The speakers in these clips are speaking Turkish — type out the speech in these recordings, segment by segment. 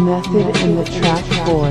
Method in the Track Boy.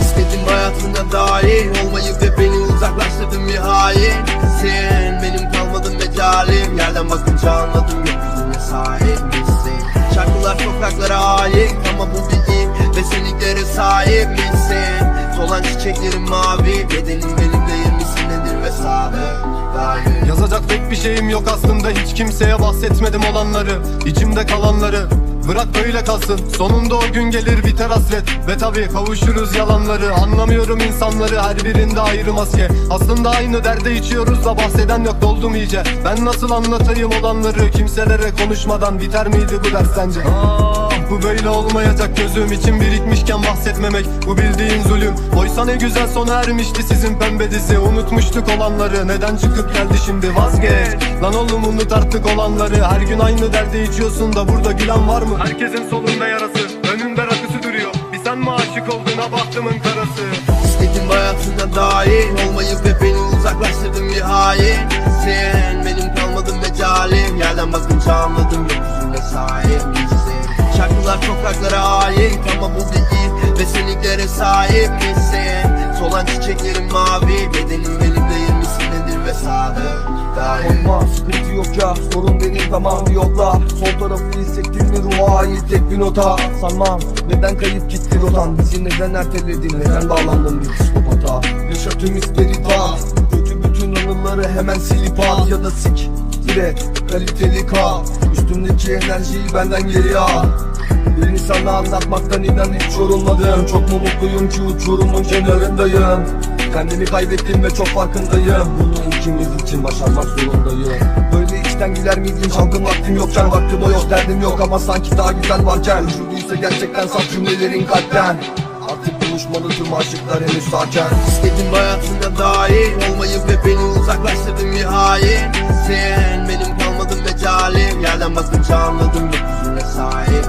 İstedim hayatına dahil olmayı ve beni uzaklaştırdın bir hain Sen benim kalmadın mecalim Yerden bakınca anladım gökyüzüne sahip misin? Şarkılar sokaklara ait ama bu bir ilk Ve senliklere sahip misin? Solan çiçeklerin mavi Bedenin benimle misin nedir ve sadık. Dair Yazacak pek bir şeyim yok aslında. Hiç kimseye bahsetmedim olanları içimde kalanları Bırak böyle kalsın. Sonunda o gün gelir biter hasret. Ve tabi kavuşuruz yalanları. Anlamıyorum insanları. Her birinde ayrı maske. Aslında aynı derde içiyoruz da bahseden yok. Doldum iyice. Ben nasıl anlatayım olanları? Kimselere konuşmadan biter miydi bu ders sence? Ah, bu böyle olmayacak. Gözüm için birikmişken bahsetmemek. Bu bildiğin zulüm. Oysa ne güzel sona ermişti sizin pembe dizi. Unutmuştuk olanları. Neden çıkıp geldi şimdi? Vazgeç. Lan oğlum unut artık olanları. Her gün aynı derdi içiyorsun da burada gülen var mı? Herkesin solunda yarası. Önünde rakısı duruyor. Bir sen mi aşık oldun? Ha bahtımın karası İstedim hayatına dahil olmayı ve beni uzaklaştırdın bir hain. Sen benim kalmadın mecalim. Yerden bakınca anladım gökyüzüne sahip Şarkılar sokaklara ait ama bu değil Ve senliklere sahip misin? Solan çiçeklerin mavi. Bedenin benimle misin nedir ve sadık. Korkma sıkıntı yok ya. Sorun benim tamam bir yolda. Sol tarafı hissettin mi ruha ait tek bir nota. Sanmam neden kayıp gitti rotan? Bizi neden erteledin? Neden bağlandın bir psikopata? Yaşa tüm isperita Kötü bütün anıları hemen silip at Ya da sik direkt kaliteli kal. Üstümdeki enerjiyi benden geri al Birini sana anlatmaktan inan hiç yorulmadım. Çok mu mutluyum ki uçurumun kenarındayım. Kendimi kaybettim ve çok farkındayım. Bunu ikimiz için başarmak zorundayım. Böyle içten güler miydin çılgın vaktim yokken Vaktim o yok. Derdim yok ama sanki daha güzel varken. Ucuduysa gerçekten saf cümlelerin kalpten. Artık buluşmalı tüm aşıklar henüz sakin İstedim hayatına dahil olmayı ve beni uzaklaştırdın hain Sen benim kalmadın mecalim Yerden bakınca anladım gökyüzüne sahip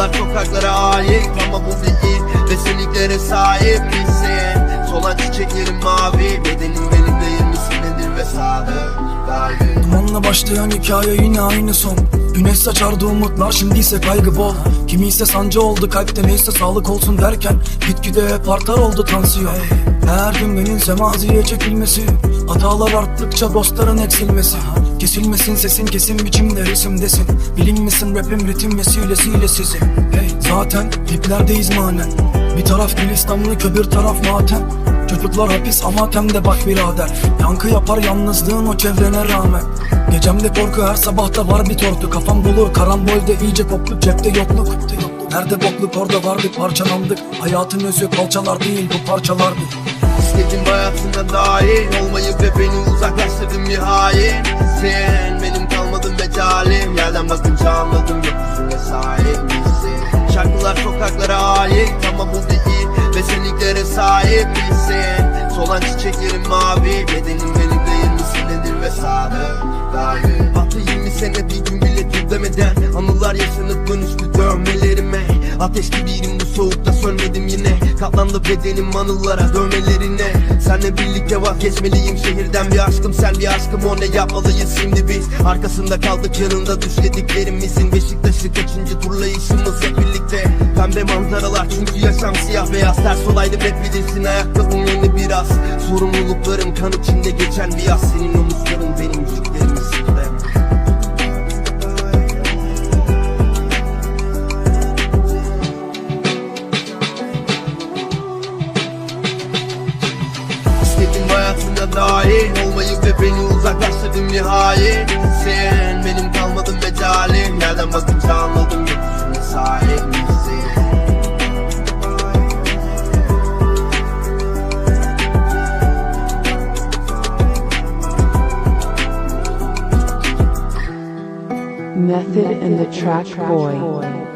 Şarkılar sokaklara ait ama bu değil Ve senliklere sahip misin? Solan çiçeklerin mavi Dumanla başlayan hikaye yine aynı son. Güneş saçardı umutlar şimdi ise kaygı bol. Kimi ise sancı oldu kalpte neyse sağlık olsun derken Gitgide hep artar oldu tansiyon. Her cümlenin semaziye çekilmesi Hatalar arttıkça dostların eksilmesi. Kesilmesin sesin kesin biçimde resimdesin. Bilinmesin rapim ritim vesilesiyle sizi. Hey zaten diplerdeyiz manen Bir taraf gülistanlı öbür taraf matem Çocuklar hapis ama temde bak birader. Yankı yapar yalnızlığın o çevrene rağmen. Gecemde korku her sabahta var bir tortu. Kafam dolu karambolde iyice koptu cepte yokluk Nerede bokluk? Orada vardık parçalandık. Hayatın özü kalçalar değil bu parçalardı İstedim hayatına dahil olmayı ve beni uzaklaştırdın bir hain. Sen benim kalmadın mecalim Yerden bakınca anladım gökyüzüne sahip misin Şarkılar sokaklara ait ama bu Ve misin? Solan çiçeklerin mavi Bedenin benim değil misin nedir ve sadık dair Battı 20 sene bir gün bile dur demeden Anılar yaşanıp dönüştü dövmelerime. Ateş gibiydim bu soğukta sönmedim yine. Katlandı bedenim anılara dövmelerine. Senle birlikte vazgeçmeliyim şehirden bir aşkım Sen bir aşkım. O ne yapmalıyız şimdi biz? Arkasında kaldık yanında düşlediklerimizin Beşiktaş'ı kaçıncı turlayışımız hep birlikte Pembe manzaralar. Çünkü yaşam siyah beyaz Ters olaydım hep bilirsin ayakkabım yeni biraz. Sorumluluklarım kan içinde geçen bir yaz. Senin omuzların benim yüklerim İstedim hayatına dahil olmayı ve beni uzaklaştırdın hain Sen benim kalmadın mecalim Yerden bakınca Method in the Track Boy.